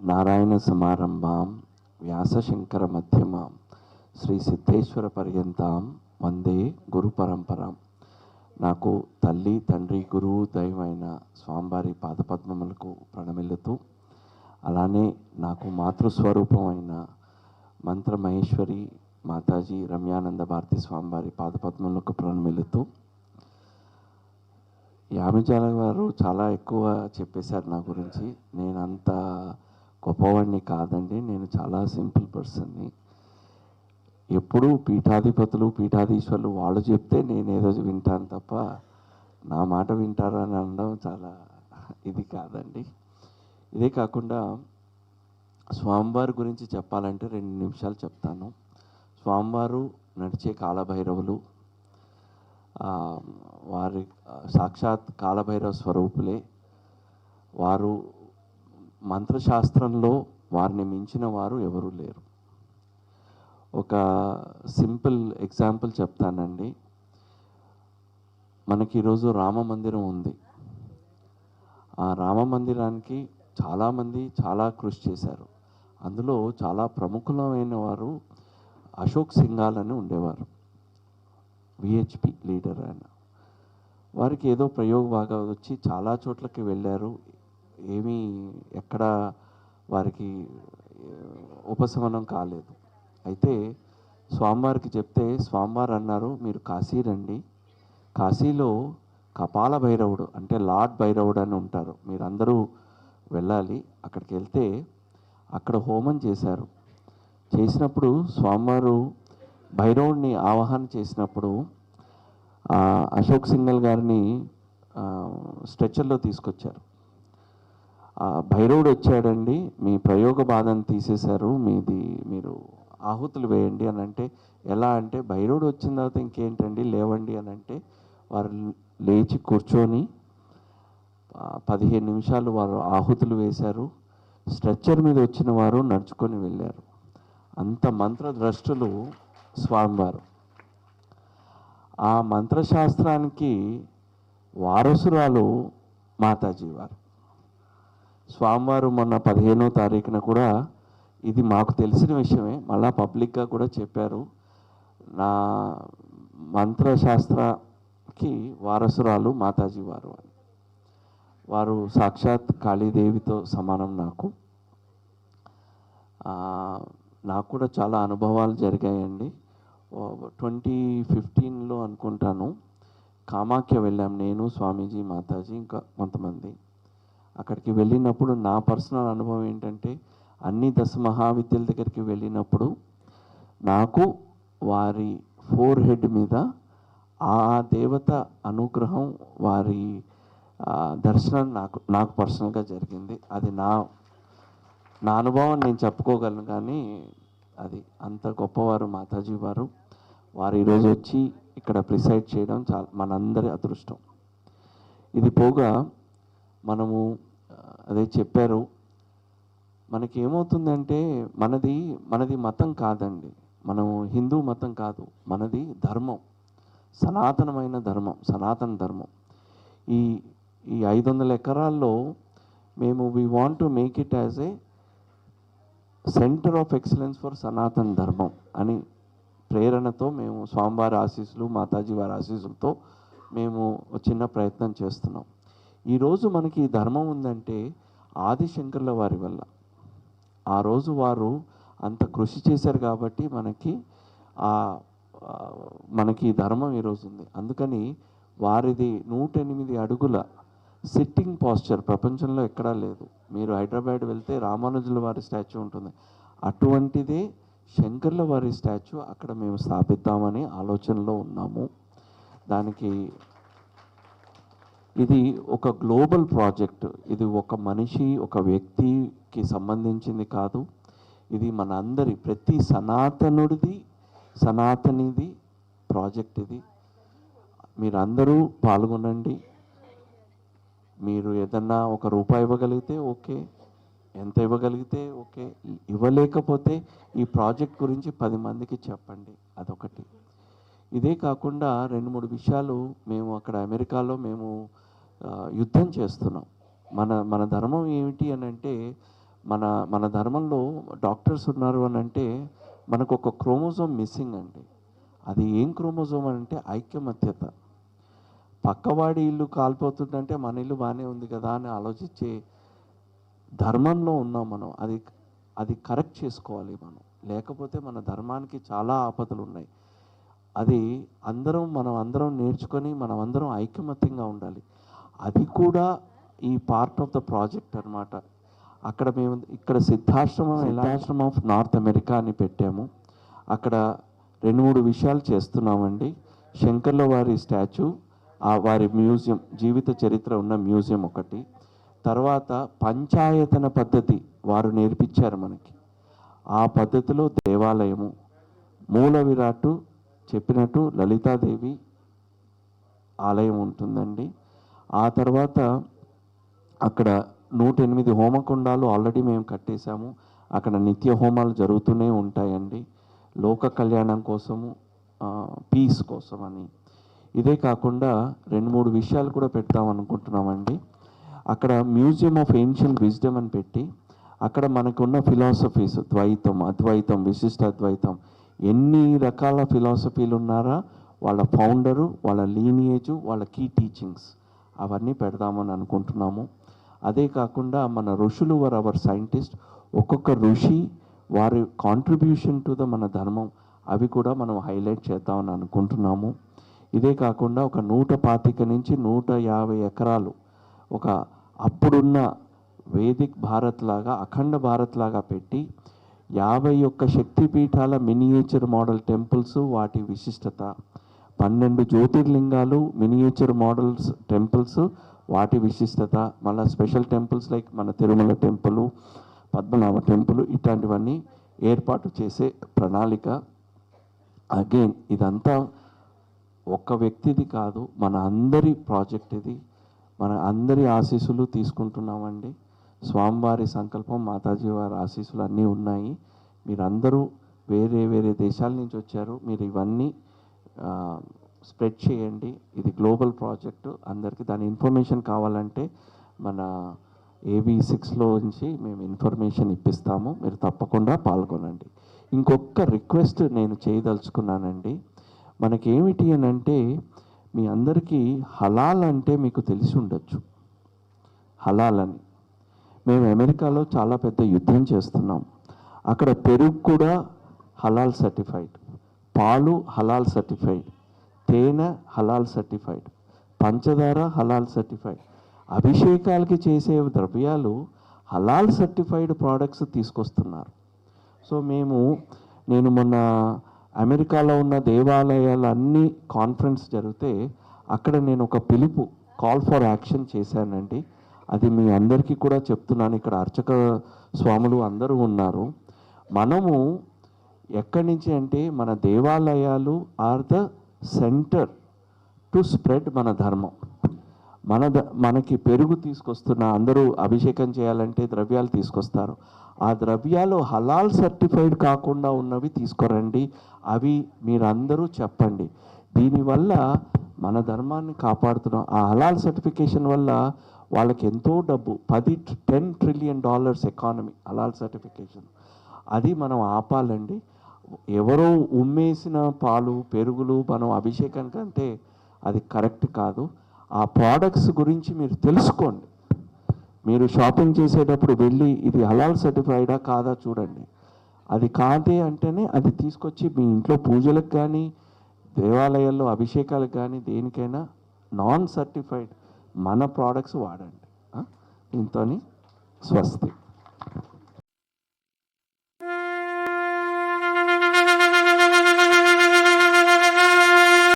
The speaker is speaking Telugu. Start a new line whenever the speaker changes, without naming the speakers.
నారాయణ సమారంభాం వ్యాసశంకర మధ్యమాం శ్రీ సిద్ధేశ్వర పర్యంతాం వందే గురు పరంపరాం. నాకు తల్లి తండ్రి గురువు దైవమైన స్వామివారి పాదపద్మములకు ప్రణమిల్లుతూ అలానే నాకు మాతృస్వరూపమైన మంత్ర మహేశ్వరి మాతాజీ రమ్యానంద భారతి స్వామివారి పాదపద్మములకు ప్రణమిల్లుతూ యామిజాల గారు చాలా ఎక్కువ చెప్పేశారు నా గురించి. నేను అంత గొప్పవాడిని కాదండి నేను చాలా సింపుల్ పర్సన్ని. ఎప్పుడూ పీఠాధిపతులు పీఠాధీశ్వరులు వాళ్ళు చెప్తే నేను ఏదో వింటాను తప్ప నా మాట వింటారా అని అనడం చాలా ఇది కాదండి. ఇదే కాకుండా స్వామివారి గురించి చెప్పాలంటే రెండు నిమిషాలు చెప్తాను. స్వామివారు నడిచే కాలభైరవులు వారి సాక్షాత్ కాలభైరవ స్వరూపులే. వారు మంత్రశాస్త్రంలో వారిని మించిన వారు ఎవరూ లేరు. ఒక సింపుల్ ఎగ్జాంపుల్ చెప్తానండి. మనకి ఈరోజు రామ మందిరం ఉంది. ఆ రామ మందిరానికి చాలామంది చాలా కృషి చేశారు. అందులో చాలా ప్రముఖులమైన వారు అశోక్ సింఘాల్ అని ఉండేవారు విహెచ్పి లీడర్ ఆయన. వారికి ఏదో ప్రయోగ బాగా వచ్చి చాలా చోట్లకి వెళ్ళారు. ఏమీ ఎక్కడ వారికి ఉపశమనం కాలేదు. అయితే స్వామివారికి చెప్తే స్వామివారు అన్నారు మీరు కాశీ రండి. కాశీలో కపాల భైరవుడు అంటే లార్డ్ భైరవుడు అని ఉంటారు. మీరందరూ వెళ్ళాలి. అక్కడికి వెళ్తే అక్కడ హోమం చేశారు. చేసినప్పుడు స్వామివారు భైరవుడిని ఆవాహన చేసినప్పుడు అశోక్ సింగల్ గారిని స్ట్రెచర్లో తీసుకొచ్చారు. భైరవుడు వచ్చాడండి మీ ప్రయోగ బాధను తీసేశారు మీది మీరు ఆహుతులు వేయండి అని అంటే ఎలా అంటే భైరవుడు వచ్చిన తర్వాత ఇంకేంటండి లేవండి అని అంటే వారు లేచి కూర్చొని పదిహేను నిమిషాలు వారు ఆహుతులు వేశారు. స్ట్రెచ్చర్ మీద వచ్చిన వారు నడుచుకొని వెళ్ళారు. అంత మంత్రద్రష్టులు స్వామివారు. ఆ మంత్రశాస్త్రానికి వారసురాలు మాతాజీ వారు స్వామివారు మొన్న పదిహేనో తారీఖున కూడా ఇది మాకు తెలిసిన విషయమే. మళ్ళా పబ్లిక్గా కూడా చెప్పారు. నా మంత్రశాస్త్రకి వారసురాలు మాతాజీ వారు అని. వారు సాక్షాత్ కాళీదేవితో సమానం నాకు. నాకు కూడా చాలా అనుభవాలు జరిగాయండి. ట్వంటీ ఫిఫ్టీన్లో అనుకుంటాను. కామాఖ్య వెళ్ళాం నేను స్వామీజీ మాతాజీ ఇంకా కొంతమంది. అక్కడికి వెళ్ళినప్పుడు నా పర్సనల్ అనుభవం ఏంటంటే అన్ని దశ మహావిద్యల దగ్గరికి వెళ్ళినప్పుడు నాకు వారి ఫోర్ హెడ్ మీద ఆ దేవత అనుగ్రహం వారి దర్శనం నాకు నాకు పర్సనల్గా జరిగింది. అది నా నా అనుభవం నేను చెప్పుకోగలను కానీ అది అంత గొప్పవారు మాతాజీ వారు. వారు ఈరోజు వచ్చి ఇక్కడ ప్రిసైడ్ చేయడం చాలా మనందరి అదృష్టం. ఇది పోగా మనము అదే చెప్పారు. మనకి ఏమవుతుందంటే మనది మనది మతం కాదండి. మనము హిందూ మతం కాదు. మనది ధర్మం. సనాతనమైన ధర్మం సనాతన ధర్మం. ఈ ఈ ఐదు వందల ఎకరాల్లో మేము we want to make it as a centre of excellence for Sanatan ధర్మం అని ప్రేరణతో మేము స్వామివారి ఆశీస్సులు మాతాజీ వారి ఆశీస్సులతో మేము చిన్న ప్రయత్నం చేస్తున్నాం. ఈరోజు మనకి ఈ ధర్మం ఉందంటే ఆదిశంకర్ల వారి వల్ల. ఆ రోజు వారు అంత కృషి చేశారు కాబట్టి మనకి ఆ మనకి ధర్మం ఈరోజు ఉంది. అందుకని వారిది నూట ఎనిమిది అడుగుల సిట్టింగ్ పాస్చర్ ప్రపంచంలో ఎక్కడా లేదు. మీరు హైదరాబాద్ వెళ్తే రామానుజుల వారి స్టాచ్యూ ఉంటుంది. అటువంటిదే శంకర్ల వారి స్టాచ్యూ అక్కడ మేము స్థాపిద్దామని ఆలోచనలో ఉన్నాము. దానికి ఇది ఒక గ్లోబల్ ప్రాజెక్ట్. ఇది ఒక మనిషి ఒక వ్యక్తికి సంబంధించింది కాదు. ఇది మన అందరి ప్రతి సనాతనుడిది సనాతనిది ప్రాజెక్ట్ ఇది. మీరందరూ పాల్గొనండి. మీరు ఏదన్నా ఒక రూపాయి ఇవ్వగలిగితే ఓకే ఎంత ఇవ్వగలిగితే ఓకే ఇవ్వలేకపోతే ఈ ప్రాజెక్ట్ గురించి పది మందికి చెప్పండి అదొకటి. ఇదే కాకుండా రెండు మూడు విషయాలు మేము అక్కడ అమెరికాలో మేము యుద్ధం చేస్తున్నాం. మన మన ధర్మం ఏమిటి అని అంటే మన మన ధర్మంలో డాక్టర్స్ ఉన్నారు అని అంటే మనకు ఒక క్రోమోజోమ్ మిస్సింగ్ అండి. అది ఏం క్రోమోజోమ్ అని అంటే ఐక్యమత్యత. పక్కవాడి ఇల్లు కాలిపోతుందంటే మన ఇల్లు బాగానే ఉంది కదా అని ఆలోచించే ధర్మంలో ఉన్నాం మనం. అది అది కరెక్ట్ చేసుకోవాలి మనం. లేకపోతే మన ధర్మానికి చాలా ఆపదలు ఉన్నాయి. అది అందరం మనం అందరం నేర్చుకొని మనం అందరం ఐకమత్యంగా ఉండాలి. అది కూడా ఈ పార్ట్ ఆఫ్ ద ప్రాజెక్ట్ అనమాట అక్కడ మేము ఇక్కడ Siddhashramam Siddhashramam of North America అని పెట్టాము. అక్కడ రెండు మూడు విషయాలు చేస్తున్నామండి. శంకర్ల వారి స్టాచ్యూ వారి మ్యూజియం జీవిత చరిత్ర ఉన్న మ్యూజియం ఒకటి. తర్వాత పంచాయతన పద్ధతి వారు నేర్పించారు మనకి. ఆ పద్ధతిలో దేవాలయము మూల విరాట్టు చెప్పినట్టు లలితాదేవి ఆలయం ఉంటుందండి. ఆ తర్వాత అక్కడ నూట ఎనిమిది హోమకుండాలు ఆల్రెడీ మేము కట్టేశాము. అక్కడ నిత్య హోమాలు జరుగుతూనే ఉంటాయండి. లోక కళ్యాణం కోసము పీస్ కోసం అని ఇదే కాకుండా రెండు మూడు విషయాలు కూడా పెడతాం అనుకుంటున్నామండి. అక్కడ మ్యూజియం ఆఫ్ ఏన్షియంట్ విజ్డమ్ అని పెట్టి అక్కడ మనకున్న ఫిలాసఫీస్ ద్వైతం అద్వైతం విశిష్ట అద్వైతం ఎన్ని రకాల ఫిలాసఫీలు ఉన్నారా? వాళ్ళ ఫౌండరు వాళ్ళ లీనియేజు వాళ్ళ కీ టీచింగ్స్ అవన్నీ పెడదామని అనుకుంటున్నాము. అదే కాకుండా మన ఋషులు వర్ అవర్ సైంటిస్ట్ ఒక్కొక్క ఋషి వారి కాంట్రిబ్యూషన్ టు ద మన ధర్మం అవి కూడా మనం హైలైట్ చేద్దామని అనుకుంటున్నాము. ఇదే కాకుండా ఒక నూట పాతిక నుంచి నూట యాభై ఎకరాలు ఒక అప్పుడున్న వేదిక్ భారత్ లాగా అఖండ భారత్ లాగా పెట్టి యాభై ఒక్క శక్తిపీఠాల మినియేచర్ మోడల్ టెంపుల్స్ వాటి విశిష్టత పన్నెండు జ్యోతిర్లింగాలు మినియేచర్ మోడల్స్ టెంపుల్స్ వాటి విశిష్టత మళ్ళీ స్పెషల్ టెంపుల్స్ లైక్ మన తిరుమల టెంపుల్ పద్మనాభ టెంపుల్ ఇట్లాంటివన్నీ ఏర్పాటు చేసే ప్రణాళిక. అగైన్ ఇదంతా ఒక్క వ్యక్తిది కాదు మన అందరి ప్రాజెక్ట్ ఇది. మన అందరి ఆశీస్సులు తీసుకుంటున్నామండి. స్వామివారి సంకల్పం మాతాజీ వారి ఆశీస్సులు అన్నీ ఉన్నాయి. మీరందరూ వేరే వేరే దేశాల నుంచి వచ్చారు. మీరు ఇవన్నీ స్ప్రెడ్ చేయండి. ఇది గ్లోబల్ ప్రాజెక్టు. అందరికీ దాని ఇన్ఫర్మేషన్ కావాలంటే మన ఏబీ సిక్స్లో నుంచి మేము ఇన్ఫర్మేషన్ ఇప్పిస్తాము. మీరు తప్పకుండా పాల్గొనండి. ఇంకొక రిక్వెస్ట్ నేను చేయదలుచుకున్నానండి. మనకేమిటి అని అంటే మీ అందరికీ హలాల్ అంటే మీకు తెలిసి ఉండొచ్చు. హలాల్ అని. మేము అమెరికాలో చాలా పెద్ద యుద్ధం చేస్తున్నాం. అక్కడ పెరుగు కూడా హలాల్ సర్టిఫైడ్. పాలు హలాల్ సర్టిఫైడ్. తేనె హలాల్ సర్టిఫైడ్. పంచదార హలాల్ సర్టిఫైడ్. అభిషేకాలకి చేసే ద్రవ్యాలు హలాల్ సర్టిఫైడ్ ప్రోడక్ట్స్ తీసుకొస్తున్నారు. సో మేము నేను మొన్న అమెరికాలో ఉన్న దేవాలయాలన్నీ కాన్ఫరెన్స్ జరిగితే అక్కడ నేను ఒక పిలుపు కాల్ ఫర్ యాక్షన్ చేశానండి. అది మీ అందరికీ కూడా చెప్తున్నాను. ఇక్కడ అర్చక స్వాములు అందరూ ఉన్నారు. మనము ఎక్కడి నుంచి అంటే మన దేవాలయాలు are the centre to spread మన ధర్మం. మన ద- మనకి పెరుగు తీసుకొస్తున్న అందరూ అభిషేకం చేయాలంటే ద్రవ్యాలు తీసుకొస్తారు. ఆ ద్రవ్యాలు హలాల్ సర్టిఫైడ్ కాకుండా ఉన్నవి తీసుకురండి. అవి మీరందరూ చెప్పండి. దీనివల్ల మన ధర్మాన్ని కాపాడుతున్నాం. ఆ హలాల్ సర్టిఫికేషన్ వల్ల వాళ్ళకి ఎంతో డబ్బు పది టెన్ ట్రిలియన్ డాలర్స్ ఎకానమీ హలాల్ సర్టిఫికేషన్. అది మనం ఆపాలండి. ఎవరో ఉమ్మేసిన పాలు పెరుగులు మనం అభిషేకానికి అంటే అది కరెక్ట్ కాదు. ఆ ప్రోడక్ట్స్ గురించి మీరు తెలుసుకోండి. మీరు షాపింగ్ చేసేటప్పుడు వెళ్ళి ఇది హలాల్ సర్టిఫైడా కాదా చూడండి. అది కాదే అంటేనే అది తీసుకొచ్చి మీ ఇంట్లో పూజలకు కానీ దేవాలయాల్లో అభిషేకాలకు కానీ దేనికైనా నాన్ సర్టిఫైడ్ మన ప్రోడక్ట్స్ వాడండి. దీంతో స్వస్తి.